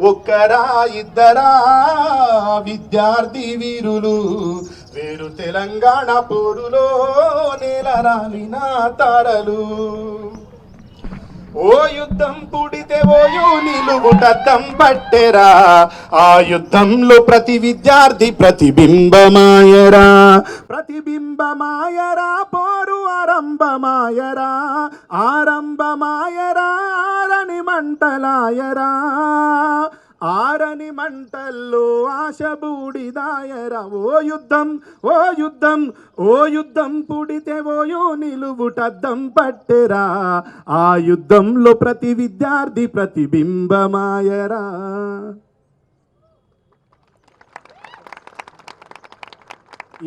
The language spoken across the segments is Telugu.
ఒక్కరా ఇద్దరా విద్యార్థి వీరులు. వేరు తెలంగాణ పోరులో నేల రాలిన తారలు. ఓ యుద్ధం పుడితే ఓయో నిలువుటద్దం పట్టెరా. ఆ యుద్ధంలో ప్రతి విద్యార్థి ప్రతిబింబమాయరా. ప్రతిబింబమాయరా పోరు ఆరంభమాయరా. ఆరంభమాయరా ఆరని మంటలాయరా. ఆరని మంటల్లో ఆశ బూడిదాయరా ఓ యుద్ధం ఓ యుద్ధం ఓ యుద్ధం పుడితే ఓయో నిలువుటద్దం పట్టెరా. ఆ యుద్ధంలో ప్రతి విద్యార్థి ప్రతిబింబమాయరా.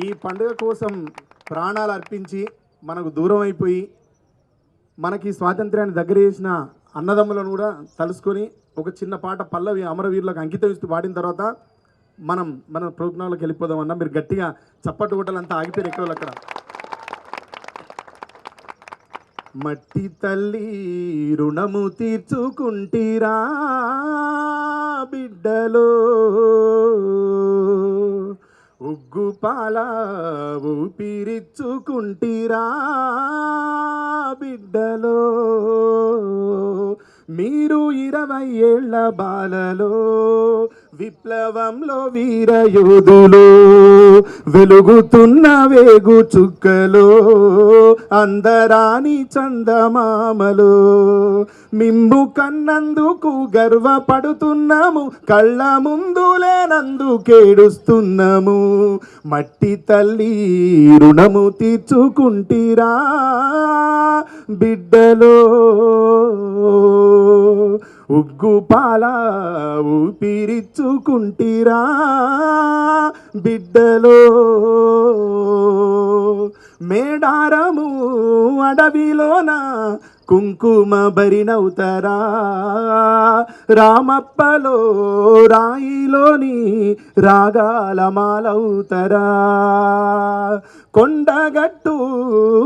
ఈ పండుగ కోసం ప్రాణాలు అర్పించి మనకు దూరం అయిపోయి మనకి స్వాతంత్ర్యాన్ని దగ్గర చేసిన అన్నదమ్ములను కూడా తలుసుకొని ఒక చిన్న పాట పల్లవి అమరవీరులకు అంకితం ఇస్తూ పాడిన తర్వాత మనం మన ప్రోగ్రాంలోకి వెళ్ళిపోదాం అన్న మీరు గట్టిగా చప్పటి కొట్టాలంతా ఆగిపోయారు ఎక్కడ అక్కడ? మట్టి తల్లి రుణము తీర్చుకుంటీరా బిడ్డలో. ఉగ్గు పాల ఊపిరిచ్చుకుంటీరా బిడ్డలో. మీరు ఇరవై ఏళ్ళ బాలలో విప్లవంలో వీరయోధులు వెలుగుతున్న వేగు చుక్కలో అందరాని చందమామలు. మిమ్ము కన్నందుకు గర్వపడుతున్నాము కళ్ళ ముందు లేనందుకేడుస్తున్నాము మట్టి తల్లి రుణము తీర్చుకుంటీరా. బిడ్డలో ఉగ్గు పాల ఊపిరిచ్చుకుంటీరా బిడ్డలో. మేడారము అడవిలోన కుంకుమ బరినవుతరా రామప్పలో రాయిలోని రాగాల కొండగట్టు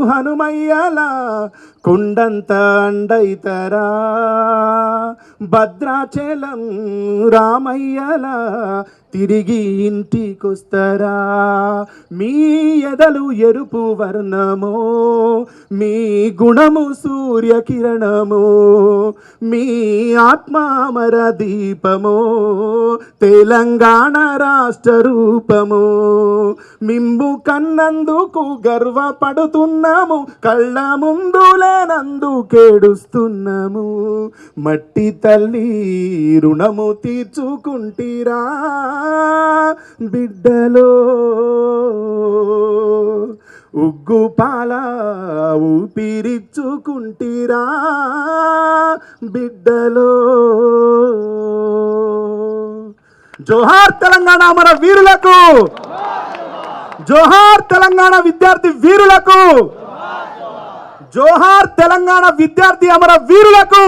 హనుమయ్యల కొండంత అండైతరా. భద్రాచలం రామయ్యల తిరిగి ఇంటికొస్తారా? మీ ఎదలు ఎరుపు వర్ణమో మీ గుణము సూర్యకిరణమో మీ ఆత్మామర దీపమో తెలంగాణ రాష్ట్ర రూపము. మింబు కన్నందుకు గర్వపడుతున్నాము కళ్ళ ముందు లేనందుకేడుస్తున్నాము మట్టి తల్లి రుణము తీర్చుకుంటీరా బిడ్డలో. ఉగ్గు పాల ఊపిరిచ్చుకుంటీరా బిడ్డలో. జోహార్ తెలంగాణ మన వీరులకు. జోహార్ తెలంగాణ విద్యార్థి వీరులకు. జోహార్ తెలంగాణ విద్యార్థి అమర వీరులకు.